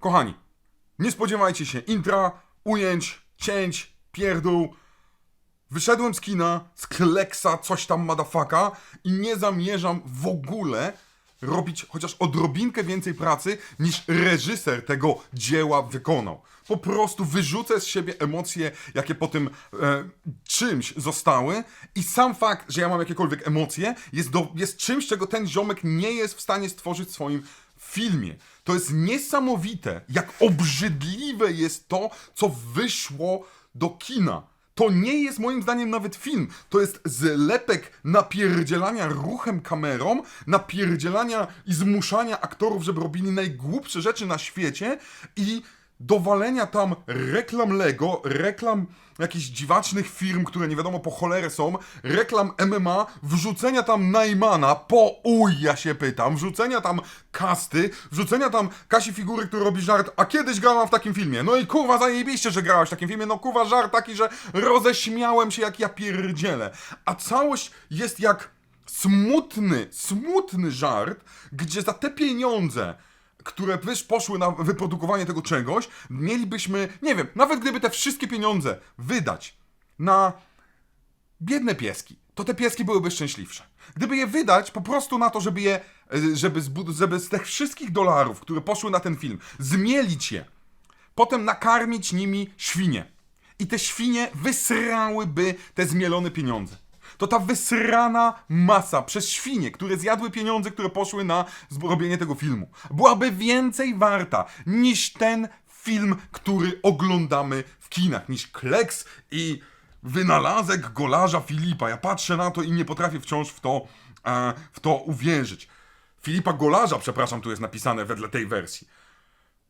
Kochani, nie spodziewajcie się intra, ujęć, cięć, pierdół. Wyszedłem z kina, z kleksa, coś tam madafaka i nie zamierzam w ogóle robić chociaż odrobinkę więcej pracy niż reżyser tego dzieła wykonał. Po prostu wyrzucę z siebie emocje, jakie po tym e, czymś zostały i sam fakt, że ja mam jakiekolwiek emocje jest, do, jest czymś, czego ten ziomek nie jest w stanie stworzyć w swoim filmie. To jest niesamowite, jak obrzydliwe jest to, co wyszło do kina. To nie jest moim zdaniem nawet film. To jest zlepek napierdzielania ruchem kamerą, napierdzielania i zmuszania aktorów, żeby robili najgłupsze rzeczy na świecie i dowalenia tam reklam Lego, reklam jakichś dziwacznych firm, które nie wiadomo po cholerę są, reklam MMA, wrzucenia tam Najmana, po uj, ja się pytam, wrzucenia tam kasty, wrzucenia tam Kasi figury, który robi żart, a kiedyś grałam w takim filmie, no i kurwa zajebiście, że grałaś w takim filmie, no kurwa żart taki, że roześmiałem się jak ja pierdzielę, a całość jest jak smutny, smutny żart, gdzie za te pieniądze które wiesz, poszły na wyprodukowanie tego czegoś, mielibyśmy, nie wiem, nawet gdyby te wszystkie pieniądze wydać na biedne pieski, to te pieski byłyby szczęśliwsze. Gdyby je wydać po prostu na to, żeby je, y, żeby, zbud- żeby z tych wszystkich dolarów, które poszły na ten film, zmielić je, potem nakarmić nimi świnie. I te świnie wysrałyby te zmielone pieniądze. To ta wysrana masa przez świnie, które zjadły pieniądze, które poszły na zrobienie tego filmu, byłaby więcej warta niż ten film, który oglądamy w kinach, niż Kleks i wynalazek golarza Filipa. Ja patrzę na to i nie potrafię wciąż w to, e, w to uwierzyć. Filipa Golarza, przepraszam, tu jest napisane wedle tej wersji.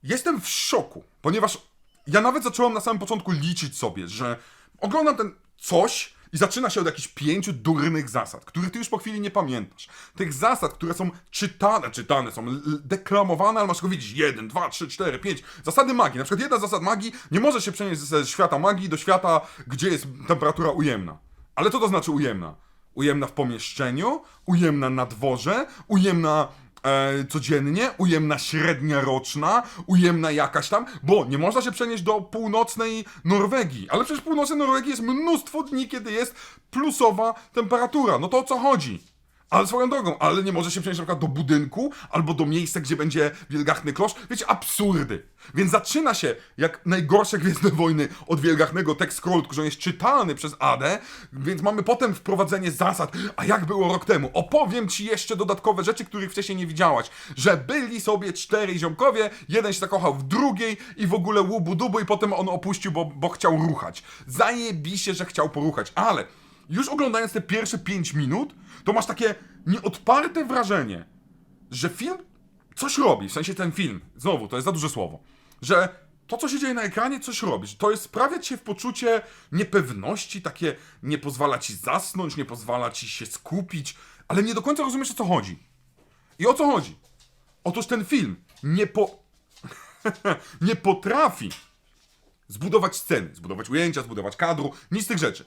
Jestem w szoku, ponieważ ja nawet zacząłem na samym początku liczyć sobie, że oglądam ten coś i zaczyna się od jakichś pięciu durnych zasad, których ty już po chwili nie pamiętasz. Tych zasad, które są czytane, czytane, są deklamowane, ale masz go widzieć. Jeden, dwa, trzy, cztery, pięć. Zasady magii. Na przykład jedna z zasad magii nie może się przenieść ze świata magii do świata, gdzie jest temperatura ujemna. Ale co to znaczy ujemna? Ujemna w pomieszczeniu, ujemna na dworze, ujemna e, codziennie, ujemna średnia roczna, ujemna jakaś tam, bo nie można się przenieść do północnej Norwegii. Ale przecież w północnej Norwegii jest mnóstwo dni, kiedy jest plusowa temperatura. No to o co chodzi? Ale swoją drogą, ale nie może się przenieść na przykład do budynku albo do miejsca, gdzie będzie wielgachny klosz. Wiecie, absurdy. Więc zaczyna się jak najgorsze Gwiezdne Wojny od wielgachnego tekst scroll, który jest czytany przez Adę, więc mamy potem wprowadzenie zasad. A jak było rok temu? Opowiem ci jeszcze dodatkowe rzeczy, których wcześniej nie widziałaś. Że byli sobie cztery ziomkowie, jeden się zakochał w drugiej i w ogóle łubu dubu i potem on opuścił, bo, bo chciał ruchać. Zajebiście, że chciał poruchać, ale już oglądając te pierwsze 5 minut, to masz takie nieodparte wrażenie, że film coś robi, w sensie ten film, znowu, to jest za duże słowo, że to, co się dzieje na ekranie, coś robi, że to jest sprawia cię w poczucie niepewności, takie nie pozwala ci zasnąć, nie pozwala ci się skupić, ale nie do końca rozumiesz, o co chodzi. I o co chodzi? Otóż ten film nie po... nie potrafi zbudować sceny, zbudować ujęcia, zbudować kadru, nic z tych rzeczy.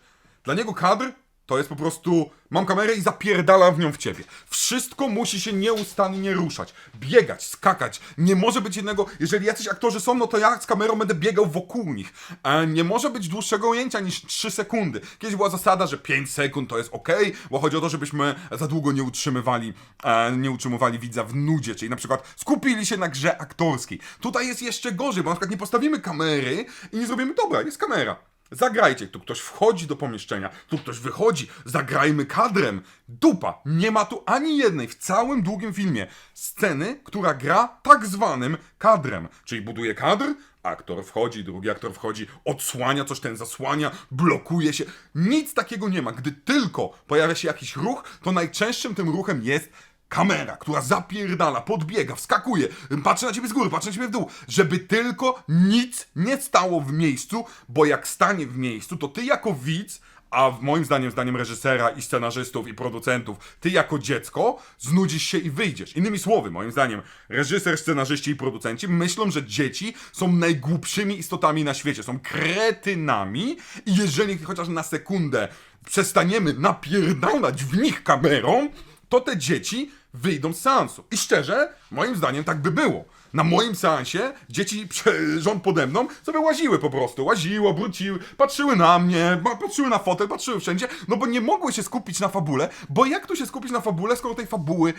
Dla niego kadr to jest po prostu mam kamerę i zapierdalam w nią w ciebie. Wszystko musi się nieustannie ruszać, biegać, skakać. Nie może być jednego, jeżeli jacyś aktorzy są, no to ja z kamerą będę biegał wokół nich. A nie może być dłuższego ujęcia niż 3 sekundy. Kiedyś była zasada, że 5 sekund to jest ok, bo chodzi o to, żebyśmy za długo nie utrzymywali, e, nie utrzymywali widza w nudzie, czyli na przykład skupili się na grze aktorskiej. Tutaj jest jeszcze gorzej, bo na przykład nie postawimy kamery i nie zrobimy, dobra, jest kamera. Zagrajcie, tu ktoś wchodzi do pomieszczenia, tu ktoś wychodzi, zagrajmy kadrem. Dupa, nie ma tu ani jednej w całym długim filmie sceny, która gra tak zwanym kadrem. Czyli buduje kadr, aktor wchodzi, drugi aktor wchodzi, odsłania coś, ten zasłania, blokuje się. Nic takiego nie ma. Gdy tylko pojawia się jakiś ruch, to najczęstszym tym ruchem jest kamera, która zapierdala, podbiega, wskakuje, patrzy na ciebie z góry, patrzy na ciebie w dół, żeby tylko nic nie stało w miejscu, bo jak stanie w miejscu, to ty jako widz, a moim zdaniem, zdaniem reżysera i scenarzystów i producentów, ty jako dziecko znudzisz się i wyjdziesz. Innymi słowy, moim zdaniem, reżyser, scenarzyści i producenci myślą, że dzieci są najgłupszymi istotami na świecie, są kretynami i jeżeli chociaż na sekundę przestaniemy napierdalać w nich kamerą, to te dzieci wyjdą z seansu. I szczerze, moim zdaniem tak by było. Na moim seansie dzieci rząd pode mną sobie łaziły po prostu. Łaziły, obróciły, patrzyły na mnie, patrzyły na fotel, patrzyły wszędzie, no bo nie mogły się skupić na fabule, bo jak tu się skupić na fabule, skoro tej fabuły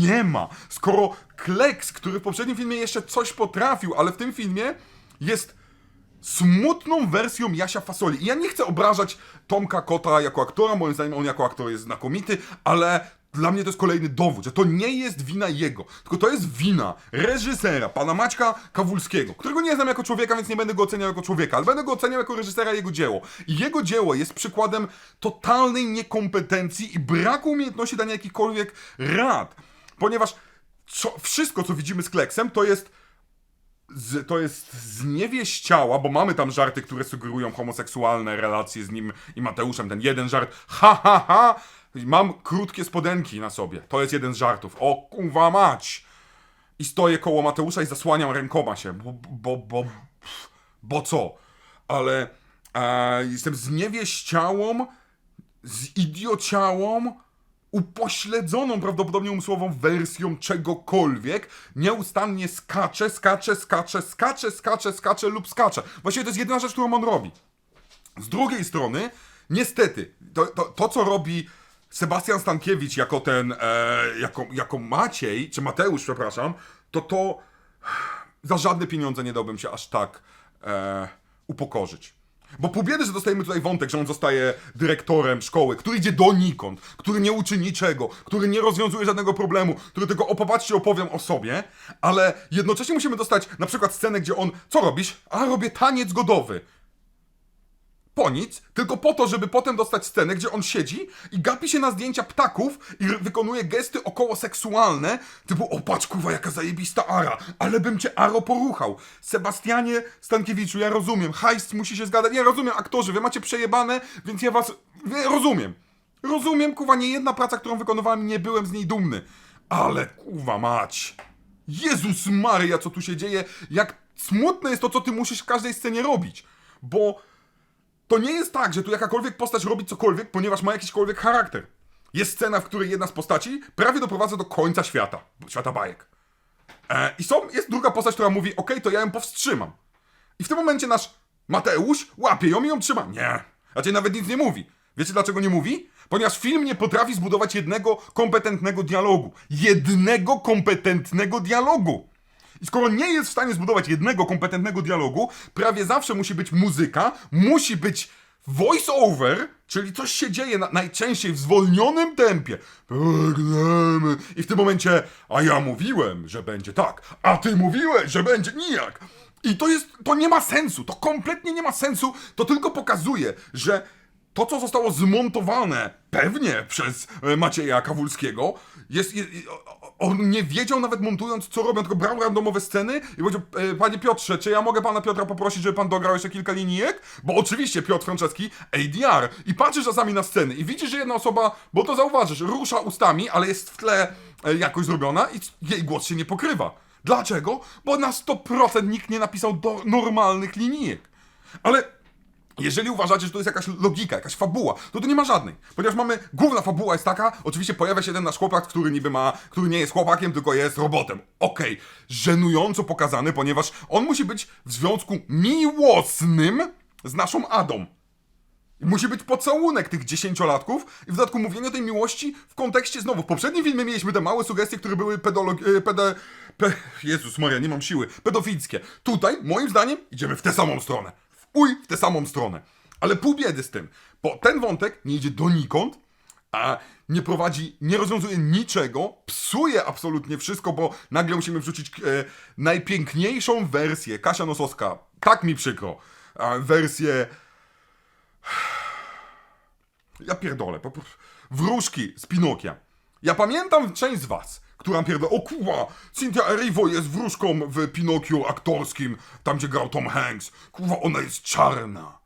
nie ma? Skoro Kleks, który w poprzednim filmie jeszcze coś potrafił, ale w tym filmie jest smutną wersją Jasia Fasoli. I ja nie chcę obrażać Tomka Kota jako aktora, moim zdaniem on jako aktor jest znakomity, ale dla mnie to jest kolejny dowód, że to nie jest wina jego, tylko to jest wina reżysera, pana Maćka Kawulskiego, którego nie znam jako człowieka, więc nie będę go oceniał jako człowieka, ale będę go oceniał jako reżysera jego dzieło. I jego dzieło jest przykładem totalnej niekompetencji i braku umiejętności dania jakichkolwiek rad. Ponieważ co, wszystko, co widzimy z Kleksem, to jest z, to jest zniewieściała, bo mamy tam żarty, które sugerują homoseksualne relacje z nim i Mateuszem. Ten jeden żart, ha, ha, ha, mam krótkie spodenki na sobie. To jest jeden z żartów. O, kurwa mać! I stoję koło Mateusza i zasłaniam rękoma się, bo, bo, bo, bo co? Ale e, jestem zniewieściałą, zidiociałą, upośledzoną prawdopodobnie umysłową wersją czegokolwiek, nieustannie skacze, skacze, skacze, skacze, skacze, skacze lub skacze. Właściwie to jest jedyna rzecz, którą on robi. Z drugiej strony, niestety, to, to, to co robi Sebastian Stankiewicz jako ten, e, jako, jako Maciej, czy Mateusz, przepraszam, to to za żadne pieniądze nie dałbym się aż tak e, upokorzyć. Bo pół biedy, że dostajemy tutaj wątek, że on zostaje dyrektorem szkoły, który idzie donikąd, który nie uczy niczego, który nie rozwiązuje żadnego problemu, który tylko o popatrzcie opowiem o sobie, ale jednocześnie musimy dostać na przykład scenę, gdzie on, co robisz? A robię taniec godowy po nic, tylko po to, żeby potem dostać scenę, gdzie on siedzi i gapi się na zdjęcia ptaków i wykonuje gesty około seksualne, typu o patrz kurwa jaka zajebista ara, ale bym cię aro poruchał. Sebastianie Stankiewiczu, ja rozumiem, hajs musi się zgadzać, ja rozumiem aktorzy, wy macie przejebane, więc ja was, ja rozumiem. Rozumiem, kurwa, nie jedna praca, którą wykonywałem, nie byłem z niej dumny. Ale kurwa mać. Jezus Maria, co tu się dzieje? Jak smutne jest to, co ty musisz w każdej scenie robić. Bo to nie jest tak, że tu jakakolwiek postać robi cokolwiek, ponieważ ma jakiśkolwiek charakter. Jest scena, w której jedna z postaci prawie doprowadza do końca świata. Świata bajek. E, I są, jest druga postać, która mówi, okej, to ja ją powstrzymam. I w tym momencie nasz Mateusz łapie ją i ją trzyma. Nie. Znaczy nawet nic nie mówi. Wiecie dlaczego nie mówi? Ponieważ film nie potrafi zbudować jednego kompetentnego dialogu. Jednego kompetentnego dialogu. I skoro nie jest w stanie zbudować jednego kompetentnego dialogu, prawie zawsze musi być muzyka, musi być voice over, czyli coś się dzieje na, najczęściej w zwolnionym tempie. I w tym momencie, a ja mówiłem, że będzie tak, a ty mówiłeś, że będzie nijak. I to jest, to nie ma sensu, to kompletnie nie ma sensu, to tylko pokazuje, że to, co zostało zmontowane pewnie przez e, Macieja Kawulskiego, jest, je- o- o- on nie wiedział nawet montując, co robią, tylko brał randomowe sceny i powiedział, e, panie Piotrze, czy ja mogę pana Piotra poprosić, żeby pan dograł jeszcze kilka linijek? Bo oczywiście Piotr Franceski, ADR. I patrzy czasami na sceny i widzi, że jedna osoba, bo to zauważysz, rusza ustami, ale jest w tle e, jakoś zrobiona i jej głos się nie pokrywa. Dlaczego? Bo na 100% nikt nie napisał do normalnych linijek. Ale jeżeli uważacie, że to jest jakaś logika, jakaś fabuła, to tu nie ma żadnej. Ponieważ mamy, główna fabuła jest taka, oczywiście pojawia się ten nasz chłopak, który niby ma, który nie jest chłopakiem, tylko jest robotem. Okej, żenująco pokazany, ponieważ on musi być w związku miłosnym z naszą Adą. Musi być pocałunek tych dziesięciolatków i w dodatku mówienie o tej miłości w kontekście znowu. W poprzednim filmie mieliśmy te małe sugestie, które były pedolog... e, Pede... Pe... Jezus Maria, nie mam siły. Pedofilskie. Tutaj, moim zdaniem, idziemy w tę samą stronę. Uj, w tę samą stronę. Ale pół biedy z tym, bo ten wątek nie idzie donikąd, a nie prowadzi, nie rozwiązuje niczego, psuje absolutnie wszystko, bo nagle musimy wrzucić e, najpiękniejszą wersję. Kasia Nosowska, tak mi przykro. Wersję ja pierdolę. Po, prostu. wróżki z Pinokia. Ja pamiętam część z was, która pierdolę, o kurwa, Cynthia Erivo jest wróżką w Pinokiu aktorskim, tam gdzie grał Tom Hanks. Kurwa, ona jest czarna.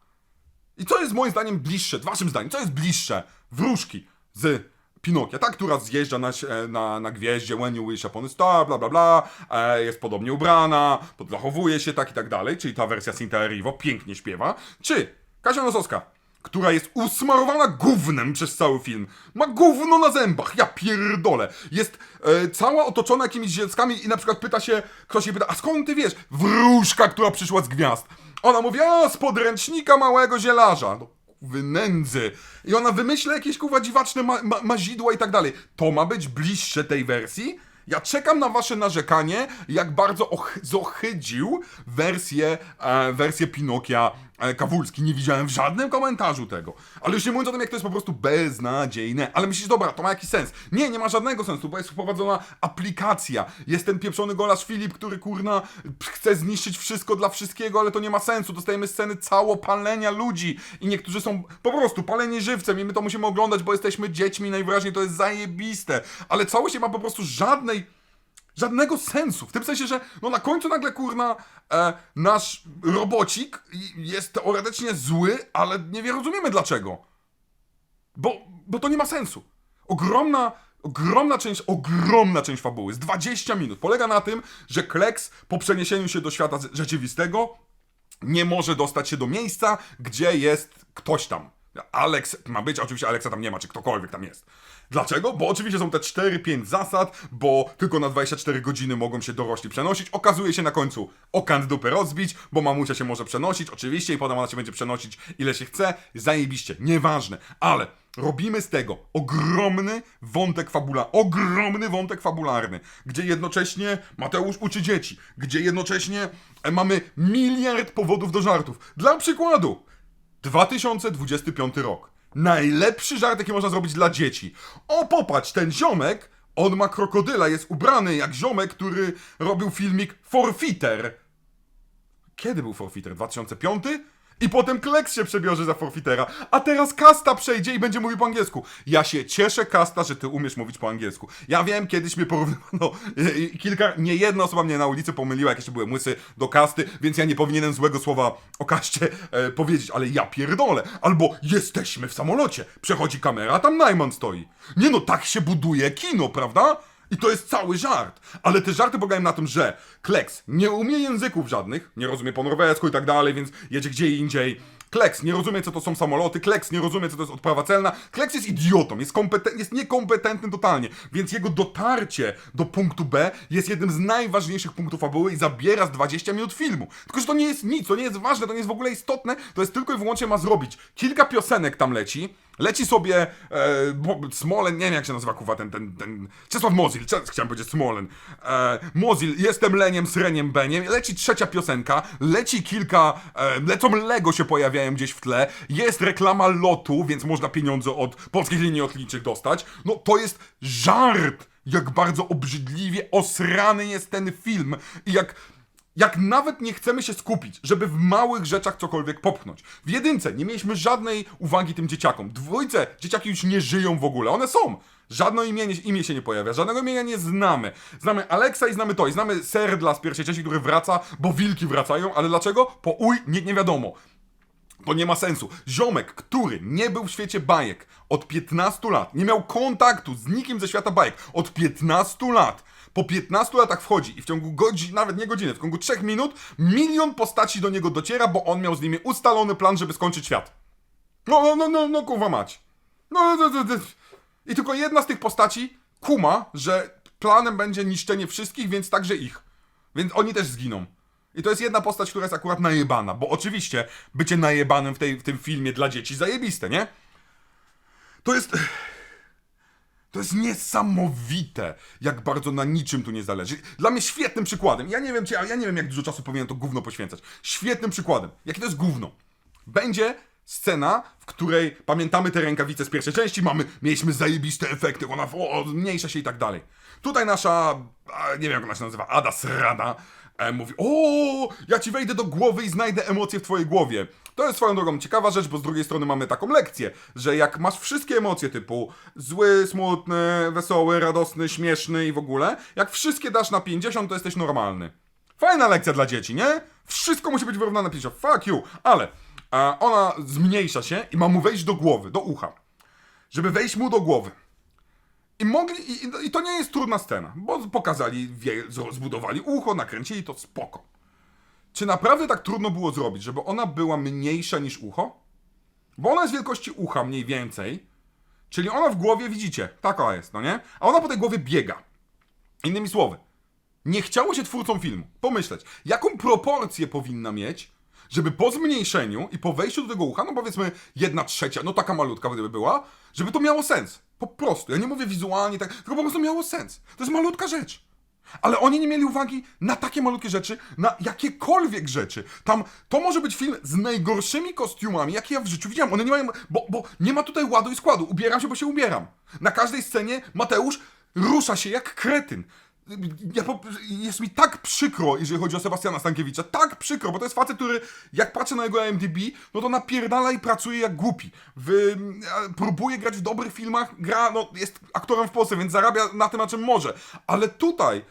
I co jest moim zdaniem bliższe, waszym zdaniem, co jest bliższe wróżki z Pinokia, ta, która zjeżdża na, na, na gwieździe, when you wish upon a star, bla bla bla, e, jest podobnie ubrana, podlachowuje się, tak i tak dalej, czyli ta wersja Cinta Erivo pięknie śpiewa, czy Kasia Nosowska, która jest usmarowana gównem przez cały film. Ma gówno na zębach, ja pierdolę. Jest e, cała otoczona jakimiś dzieckami i na przykład pyta się, ktoś się pyta, a skąd ty wiesz? Wróżka, która przyszła z gwiazd. Ona mówi, a z podręcznika małego zielarza. No, kurwy nędzy. I ona wymyśla jakieś kurwa dziwaczne ma ma mazidła i tak dalej. To ma być bliższe tej wersji? Ja czekam na wasze narzekanie, jak bardzo och- zohydził wersję, e, wersję Pinokia Kawulski. Nie widziałem w żadnym komentarzu tego. Ale już nie mówiąc o tym, jak to jest po prostu beznadziejne. Ale myślisz, dobra, to ma jakiś sens. Nie, nie ma żadnego sensu, bo jest wprowadzona aplikacja. Jest ten pieprzony golarz Filip, który kurna chce zniszczyć wszystko dla wszystkiego, ale to nie ma sensu. Dostajemy sceny całopalenia ludzi i niektórzy są po prostu paleni żywcem i my to musimy oglądać, bo jesteśmy dziećmi, najwyraźniej to jest zajebiste. Ale całość nie ma po prostu żadnej żadnego sensu. W tym sensie, że no na końcu nagle kurna e, nasz robocik jest teoretycznie zły, ale nie rozumiemy dlaczego. Bo, bo to nie ma sensu. Ogromna, ogromna część, ogromna część fabuły z 20 minut polega na tym, że Kleks po przeniesieniu się do świata rzeczywistego nie może dostać się do miejsca, gdzie jest ktoś tam. Alex ma być, oczywiście Alexa tam nie ma, czy ktokolwiek tam jest. Dlaczego? Bo oczywiście są te 4-5 zasad, bo tylko na 24 godziny mogą się dorośli przenosić. Okazuje się na końcu okant dupę rozbić, bo mamusia się może przenosić, oczywiście, i potem ona się będzie przenosić ile się chce. Zajebiście, nieważne. Ale robimy z tego ogromny wątek fabula, ogromny wątek fabularny, gdzie jednocześnie Mateusz uczy dzieci, gdzie jednocześnie e, mamy miliard powodów do żartów. Dla przykładu, 2025 rok. Najlepszy żart, jaki można zrobić dla dzieci. O, popatrz, ten ziomek, on ma krokodyla, jest ubrany jak ziomek, który robił filmik Forfeiter. Kiedy był Forfeiter? 2005? I potem Kleks się przebiorze za Forfeitera. A teraz Kasta przejdzie i będzie mówił po angielsku. Ja się cieszę, Kasta, że ty umiesz mówić po angielsku. Ja wiem, kiedyś mnie porównywano, i kilka, nie jedna osoba mnie na ulicy pomyliła, jak jeszcze byłem łysy, do Kasty, więc ja nie powinienem złego słowa o Kaście e, powiedzieć, ale ja pierdolę. Albo jesteśmy w samolocie, przechodzi kamera, a tam Najman stoi. Nie no, tak się buduje kino, prawda? I to jest cały żart. Ale te żarty polegają na tym, że Kleks nie umie języków żadnych, nie rozumie po norwesku i tak dalej, więc jedzie gdzie indziej. Kleks nie rozumie, co to są samoloty, Kleks nie rozumie, co to jest odprawa celna. Kleks jest idiotą, jest, kompeten- jest niekompetentny totalnie, więc jego dotarcie do punktu B jest jednym z najważniejszych punktów fabuły i zabiera z 20 minut filmu. Tylko, że to nie jest nic, to nie jest ważne, to nie jest w ogóle istotne, to jest tylko i wyłącznie ma zrobić. Kilka piosenek tam leci, Leci sobie e, bo- Smolen, nie wiem jak się nazywa kuwa ten, ten, ten Czesław Mozil, Cze- chciałem powiedzieć Smolen. E, Mozil, jestem leniem, sreniem, beniem. Leci trzecia piosenka, leci kilka, e, lecą Lego się pojawiają gdzieś w tle, jest reklama lotu, więc można pieniądze od polskich linii lotniczych dostać. No to jest żart, jak bardzo obrzydliwie osrany jest ten film i jak jak nawet nie chcemy się skupić, żeby w małych rzeczach cokolwiek popchnąć. W jedynce nie mieliśmy żadnej uwagi tym dzieciakom. Dwójce dzieciaki już nie żyją w ogóle. One są. Żadne imię, imię się nie pojawia, żadnego imienia nie znamy. Znamy Alexa i znamy to, i znamy Serdla z pierwszej części, który wraca, bo wilki wracają, ale dlaczego? Po uj, nie, nie wiadomo. To nie ma sensu. Ziomek, który nie był w świecie bajek od 15 lat, nie miał kontaktu z nikim ze świata bajek od 15 lat. Po 15 latach wchodzi i w ciągu godzin, nawet nie godziny, w ciągu 3 minut milion postaci do niego dociera, bo on miał z nimi ustalony plan, żeby skończyć świat. No, no, no, no, no kurwa mać. No, no, no, no. I tylko jedna z tych postaci kuma, że planem będzie niszczenie wszystkich, więc także ich. Więc oni też zginą. I to jest jedna postać, która jest akurat najebana, bo oczywiście bycie najebanym w, tej, w tym filmie dla dzieci zajebiste, nie? To jest... To jest niesamowite, jak bardzo na niczym tu nie zależy. Dla mnie świetnym przykładem, ja nie wiem, czy ja, nie wiem, jak dużo czasu powinienem to gówno poświęcać. Świetnym przykładem, jakie to jest gówno. Będzie scena, w której pamiętamy te rękawice z pierwszej części, mamy, mieliśmy zajebiste efekty, ona o, zmniejsza się i tak dalej. Tutaj nasza, nie wiem jak ona się nazywa, Ada Srada, e, mówi, o, ja ci wejdę do głowy i znajdę emocje w twojej głowie. To jest swoją drogą ciekawa rzecz, bo z drugiej strony mamy taką lekcję, że jak masz wszystkie emocje typu zły, smutny, wesoły, radosny, śmieszny i w ogóle, jak wszystkie dasz na 50, to jesteś normalny. Fajna lekcja dla dzieci, nie? Wszystko musi być wyrównane na 50. Fuck you. Ale a, ona zmniejsza się i ma mu wejść do głowy, do ucha. Żeby wejść mu do głowy. I mogli, i, i to nie jest trudna scena, bo pokazali, wie, zbudowali ucho, nakręcili to spoko. Czy naprawdę tak trudno było zrobić, żeby ona była mniejsza niż ucho? Bo ona jest wielkości ucha mniej więcej. Czyli ona w głowie, widzicie, taka jest, no nie? A ona po tej głowie biega. Innymi słowy, nie chciało się twórcom filmu pomyśleć, jaką proporcję powinna mieć, żeby po zmniejszeniu i po wejściu do tego ucha, no powiedzmy jedna trzecia, no taka malutka gdyby była, żeby to miało sens. Po prostu. Ja nie mówię wizualnie tak, tylko po prostu miało sens. To jest malutka rzecz. Ale oni nie mieli uwagi na takie malutkie rzeczy, na jakiekolwiek rzeczy. Tam to może być film z najgorszymi kostiumami, jakie ja w życiu widziałem. One nie mają, bo, bo nie ma tutaj ładu i składu. Ubieram się, bo się ubieram. Na każdej scenie Mateusz rusza się jak kretyn. Ja po, jest mi tak przykro, jeżeli chodzi o Sebastiana Stankiewicza, tak przykro, bo to jest facet, który jak patrzę na jego IMDb, no to napierdala i pracuje jak głupi. W, próbuje grać w dobrych filmach, gra, no jest aktorem w Polsce, więc zarabia na tym, na czym może. Ale tutaj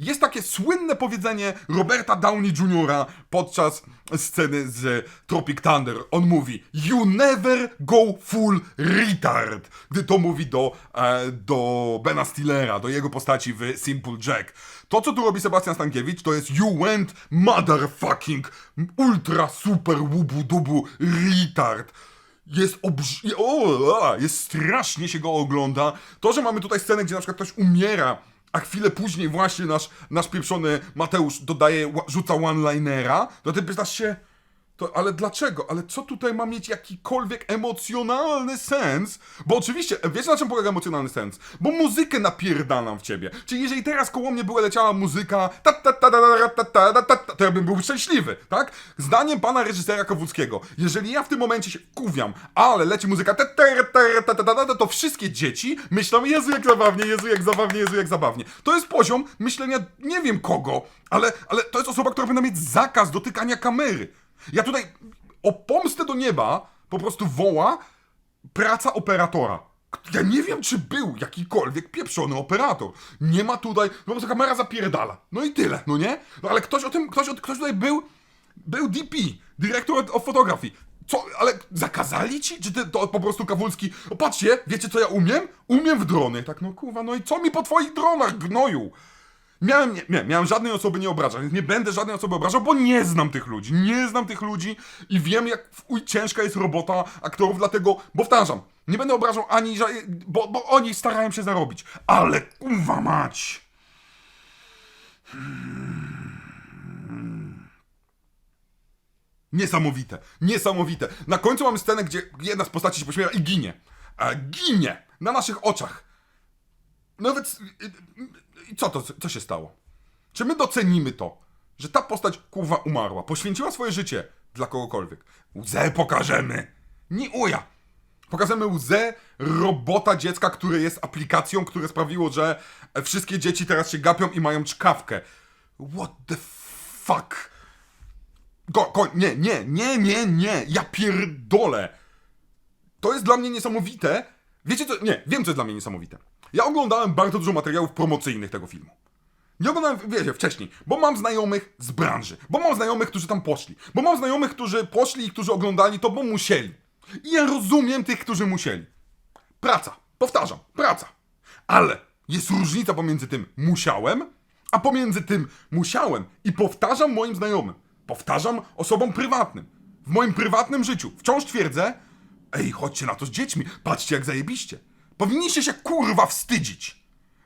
jest takie słynne powiedzenie Roberta Downey Jr. podczas sceny z Tropic Thunder. On mówi You never go full retard. Gdy to mówi do, e, do Bena Stillera, do jego postaci w Simple Jack. To, co tu robi Sebastian Stankiewicz, to jest You went motherfucking ultra super wubu dubu retard jest obrz... O, jest strasznie się go ogląda. To, że mamy tutaj scenę, gdzie na przykład ktoś umiera, a chwilę później właśnie nasz, nasz pieprzony Mateusz dodaje, rzuca one-linera, to ty pytasz się, to, ale dlaczego? Ale co tutaj ma mieć jakikolwiek emocjonalny sens? Bo oczywiście, wiecie na czym polega emocjonalny sens? Bo muzykę napierdalam w ciebie. Czyli jeżeli teraz koło mnie była leciała muzyka ta ta ta ta ta ta ta ta ta to ja bym był szczęśliwy, tak? Zdaniem pana reżysera Kowalskiego, jeżeli ja w tym momencie się kuwiam, ale leci muzyka ta ta ta ta ta ta ta to wszystkie dzieci myślą, Jezu jak zabawnie, Jezu jak zabawnie, Jezu jak zabawnie. To jest poziom myślenia nie wiem kogo, ale, ale to jest osoba, która powinna mieć zakaz dotykania kamery. Ja tutaj o pomstę do nieba po prostu woła praca operatora. Ja nie wiem, czy był jakikolwiek pieprzony operator. Nie ma tutaj, po prostu kamera zapierdala. No i tyle, no nie? No ale ktoś o tym, ktoś, ktoś tutaj był, był DP, dyrektor of photography. Co, ale zakazali ci? Czy ty to po prostu Kawulski, o patrzcie, wiecie co ja umiem? Umiem w drony. Tak, no kurwa, no i co mi po twoich dronach, gnoju? Miałem, nie, nie, miałem żadnej osoby nie obrażać, więc nie będę żadnej osoby obrażał, bo nie znam tych ludzi. Nie znam tych ludzi i wiem, jak uj ciężka jest robota aktorów, dlatego, powtarzam, nie będę obrażał ani, bo, bo oni starają się zarobić. Ale kurwa mać! Niesamowite, niesamowite. Na końcu mamy scenę, gdzie jedna z postaci się pośmiewa i ginie. A ginie na naszych oczach. Nawet. I co to, co się stało? Czy my docenimy to, że ta postać kurwa umarła, poświęciła swoje życie dla kogokolwiek? Łzę pokażemy! Nie uja! Pokażemy łzę robota dziecka, które jest aplikacją, które sprawiło, że wszystkie dzieci teraz się gapią i mają czkawkę. What the fuck? Ko, ko, nie, nie, nie, nie, nie, ja pierdolę. To jest dla mnie niesamowite. Wiecie co? Nie, wiem co jest dla mnie niesamowite. Ja oglądałem bardzo dużo materiałów promocyjnych tego filmu. Nie oglądałem, wiecie, wcześniej, bo mam znajomych z branży, bo mam znajomych, którzy tam poszli, bo mam znajomych, którzy poszli i którzy oglądali to, bo musieli. I ja rozumiem tych, którzy musieli. Praca, powtarzam, praca. Ale jest różnica pomiędzy tym musiałem, a pomiędzy tym musiałem i powtarzam moim znajomym. Powtarzam osobom prywatnym. W moim prywatnym życiu wciąż twierdzę, ej, chodźcie na to z dziećmi, patrzcie jak zajebiście. Powinniście się kurwa wstydzić.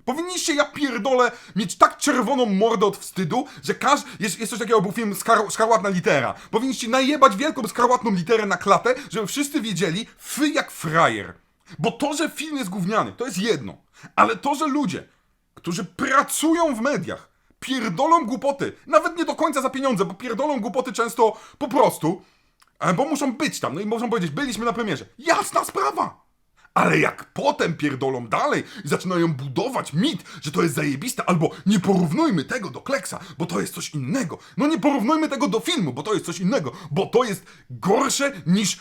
Powinniście, ja pierdolę, mieć tak czerwoną mordę od wstydu, że każdy... Jest, jest coś takiego, był film Skar Skarłatna Litera. Powinniście najebać wielką skarłatną literę na klatę, żeby wszyscy wiedzieli, fy jak frajer. Bo to, że film jest gówniany, to jest jedno. Ale to, że ludzie, którzy pracują w mediach, pierdolą głupoty, nawet nie do końca za pieniądze, bo pierdolą głupoty często po prostu, bo muszą być tam, no i muszą powiedzieć, byliśmy na premierze. Jasna sprawa! Ale jak potem pierdolą dalej i zaczynają budować mit, że to jest zajebiste, albo nie porównujmy tego do Kleksa, bo to jest coś innego. No nie porównujmy tego do filmu, bo to jest coś innego, bo to jest gorsze niż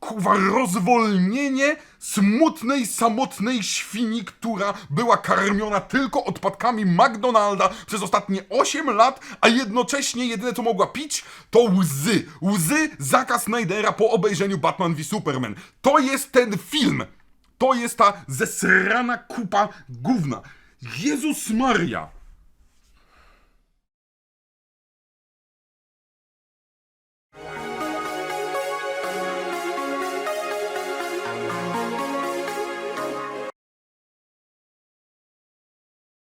kurwa rozwolnienie smutnej, samotnej świni, która była karmiona tylko odpadkami McDonalda przez ostatnie 8 lat, a jednocześnie jedyne co mogła pić to łzy. Łzy Zaka Snydera po obejrzeniu Batman v Superman. To jest ten film. To jest ta zesrana kupa gówna. Jezus Maria!